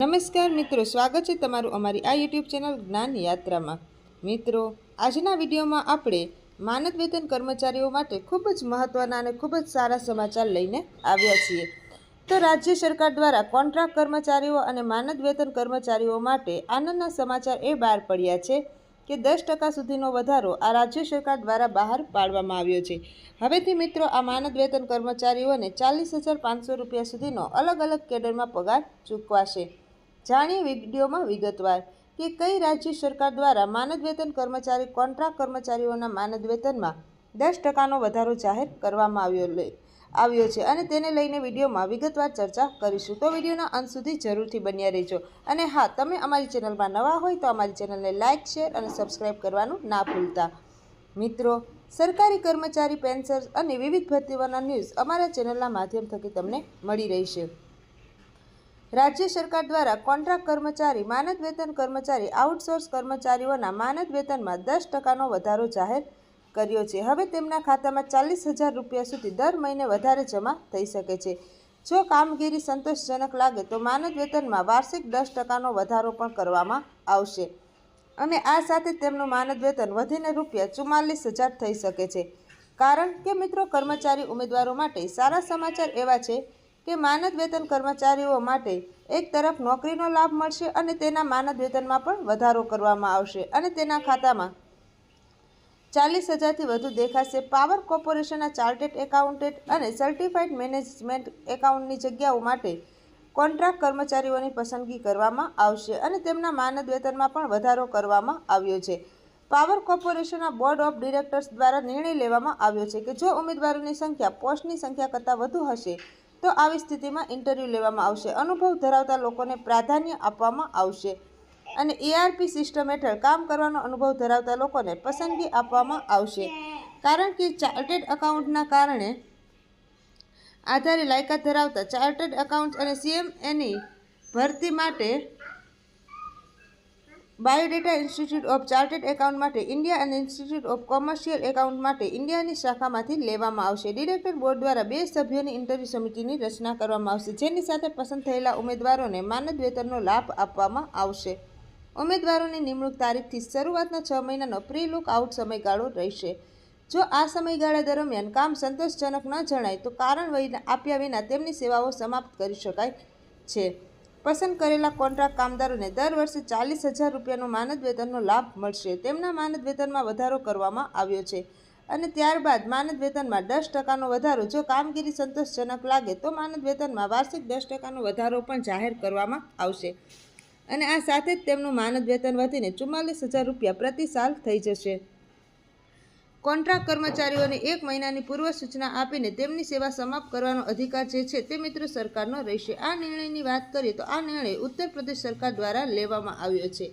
નમસ્કાર મિત્રો, સ્વાગત છે તમારું અમારી આ યુટ્યુબ ચેનલ જ્ઞાન યાત્રામાં. મિત્રો, આજના વિડીયોમાં આપણે માનદ વેતન કર્મચારીઓ માટે ખૂબ જ મહત્ત્વના અને ખૂબ જ સારા સમાચાર લઈને આવ્યા છીએ. તો રાજ્ય સરકાર દ્વારા કોન્ટ્રાક્ટ કર્મચારીઓ અને માનદ વેતન કર્મચારીઓ માટે આનંદના સમાચાર એ બહાર પડ્યા છે કે દસ ટકા સુધીનો વધારો આ રાજ્ય સરકાર દ્વારા બહાર પાડવામાં આવ્યો છે. હવેથી મિત્રો, આ માનદ વેતન કર્મચારીઓને ચાલીસ હજાર પાંચસો રૂપિયા સુધીનો અલગ અલગ કેડરમાં પગાર ચૂકવાશે. જાણીએ વિડીયોમાં વિગતવાર કે કઈ રાજ્ય સરકાર દ્વારા માનદ વેતન કર્મચારી, કોન્ટ્રાક્ટ કર્મચારીઓના માનદ વેતનમાં દસ ટકાનો વધારો જાહેર કરવામાં આવ્યો આવ્યો છે. અને તેને લઈને વિડીયોમાં વિગતવાર ચર્ચા કરીશું. તો વિડીયોના અંત સુધી જરૂરથી બન્યા રહેજો. અને હા, તમે અમારી ચેનલમાં નવા હોય તો અમારી ચેનલને લાઇક શેર અને સબસ્ક્રાઈબ કરવાનું ના ભૂલતા. મિત્રો, સરકારી કર્મચારી પેન્સર્સ અને વિવિધ ભરતીઓના ન્યૂઝ અમારા ચેનલના માધ્યમ થકી તમને મળી રહેશે. રાજ્ય સરકાર દ્વારા કોન્ટ્રાક્ટ કર્મચારી, માનદ વેતન કર્મચારી, આઉટસોર્સ કર્મચારીઓના માનદ વેતનમાં દસ ટકાનો વધારો જાહેર કર્યો છે. હવે તેમના ખાતામાં ચાલીસ હજાર રૂપિયા સુધી દર મહિને વધારે જમા થઈ શકે છે. જો કામગીરી સંતોષજનક લાગે તો માનદ વેતનમાં વાર્ષિક દસ ટકાનો વધારો પણ કરવામાં આવશે. અને આ સાથે તેમનું માનદ વેતન વધીને રૂપિયા ચુમ્માલીસ હજાર થઈ શકે છે. કારણ કે મિત્રો, કર્મચારી ઉમેદવારો માટે સારા સમાચાર એવા છે કે માનદ વેતન કર્મચારીઓ માટે એક તરફ નોકરીનો લાભ મળશે અને તેના માનદ વેતનમાં પણ વધારો કરવામાં આવશે અને તેના ખાતામાં ચાલીસ હજારથી વધુ દેખાશે. પાવર કોર્પોરેશનના ચાર્ટેડ એકાઉન્ટન્ટ અને સર્ટિફાઈડ મેનેજમેન્ટ એકાઉન્ટની જગ્યાઓ માટે કોન્ટ્રાક્ટ કર્મચારીઓની પસંદગી કરવામાં આવશે અને તેમના માનદ વેતનમાં પણ વધારો કરવામાં આવ્યો છે. પાવર કોર્પોરેશનના બોર્ડ ઓફ ડિરેક્ટર્સ દ્વારા નિર્ણય લેવામાં આવ્યો છે કે જો ઉમેદવારોની સંખ્યા પોસ્ટની સંખ્યા કરતાં વધુ હશે તો આવી સ્થિતિમાં ઇન્ટરવ્યૂ લેવામાં આવશે. અનુભવ ધરાવતા લોકોને પ્રાધાન્ય આપવામાં આવશે. અને એઆરપી સિસ્ટમ હેઠળ કામ કરવાનો અનુભવ ધરાવતા લોકોને પસંદગી આપવામાં આવશે. કારણ કે ચાર્ટેડ એકાઉન્ટના કારણે આધારે લાયકાત ધરાવતા ચાર્ટર્ડ એકાઉન્ટ અને સીએમએની ભરતી માટે biodata institute of chartered account માટે ઇન્ડિયા અને ઇન્સ્ટિટ્યૂટ ઓફ કોમર્શિયલ એકાઉન્ટ માટે ઇન્ડિયાની શાખામાંથી લેવામાં આવશે. ડિરેક્ટર બોર્ડ દ્વારા બે સભ્યોની ઇન્ટરવ્યૂ સમિતિની રચના કરવામાં આવશે, જેની સાથે પસંદ થયેલા ઉમેદવારોને માનદ વેતનનો લાભ આપવામાં આવશે. ઉમેદવારોની નિમણૂક તારીખથી શરૂઆતના છ મહિનાનો પ્રી લુક આઉટ સમયગાળો રહેશે. જો આ સમયગાળા દરમિયાન કામ સંતોષજનક ન જણાય, તો કારણ આપ્યા વિના તેમની સેવાઓ સમાપ્ત કરી શકાય છે. પસંદ કરેલા કોન્ટ્રાક્ટ કામદારોને દર વર્ષે ચાલીસ હજાર રૂપિયાનો માનદ વેતનનો લાભ મળશે. તેમના માનદ વેતનમાં વધારો કરવામાં આવ્યો છે અને ત્યારબાદ માનદ વેતનમાં દસ ટકાનો વધારો. જો કામગીરી સંતોષજનક લાગે તો માનદ વેતનમાં વાર્ષિક દસ ટકાનો વધારો પણ જાહેર કરવામાં આવશે. અને આ સાથે જ તેમનું માનદ વેતન વધીને ચુમ્માલીસ હજાર રૂપિયા પ્રતિ સાલ થઈ જશે. કોન્ટ્રાક્ટ કર્મચારીઓને એક મહિનાની પૂર્વ સૂચના આપીને તેમની સેવા સમાપ્ત કરવાનો અધિકાર જે છે તે મિત્રો સરકારનો રહેશે. આ નિર્ણયની વાત કરીએ તો આ નિર્ણય ઉત્તર પ્રદેશ સરકાર દ્વારા લેવામાં આવ્યો છે.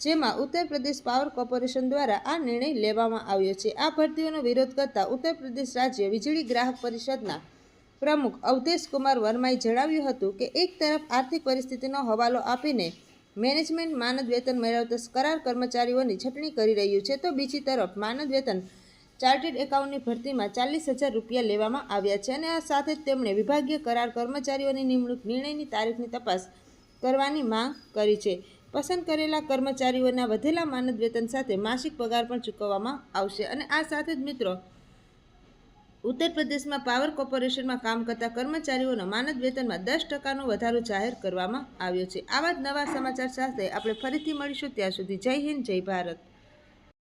જેમાં ઉત્તર પ્રદેશ પાવર કોર્પોરેશન દ્વારા આ નિર્ણય લેવામાં આવ્યો છે. આ ભરતીઓનો વિરોધ કરતા ઉત્તર પ્રદેશ રાજ્ય વીજળી ગ્રાહક પરિષદના પ્રમુખ અવધેશ કુમાર વર્માએ જણાવ્યું હતું કે એક તરફ આર્થિક પરિસ્થિતિનો હવાલો આપીને મેનેજમેન્ટ માનદ વેતન મેળવતા કરાર કર્મચારીઓની છટણી કરી રહ્યું છે તો બીજી તરફ માનદ વેતન ચાર્ટેડ એકાઉન્ટની ભરતીમાં ચાલીસ હજાર રૂપિયા લેવામાં આવ્યા છે અને આ સાથે તેમણે વિભાગીય કરાર કર્મચારીઓની નિમણૂક નિર્ણયની તારીખની તપાસ કરવાની માંગ કરી છે. પસંદ કરેલા કર્મચારીઓના વધેલા માનદ વેતન સાથે માસિક પગાર પણ ચૂકવવામાં આવશે અને આ સાથે જ મિત્રો ઉત્તર પ્રદેશમાં પાવર કોર્પોરેશનમાં કામ કરતા કર્મચારીઓના માનદ વેતનમાં દસ ટકાનો વધારો જાહેર કરવામાં આવ્યો છે. આવા જ નવા સમાચાર સાથે આપણે ફરીથી મળીશું. ત્યાં સુધી જય હિન્દ, જય ભારત.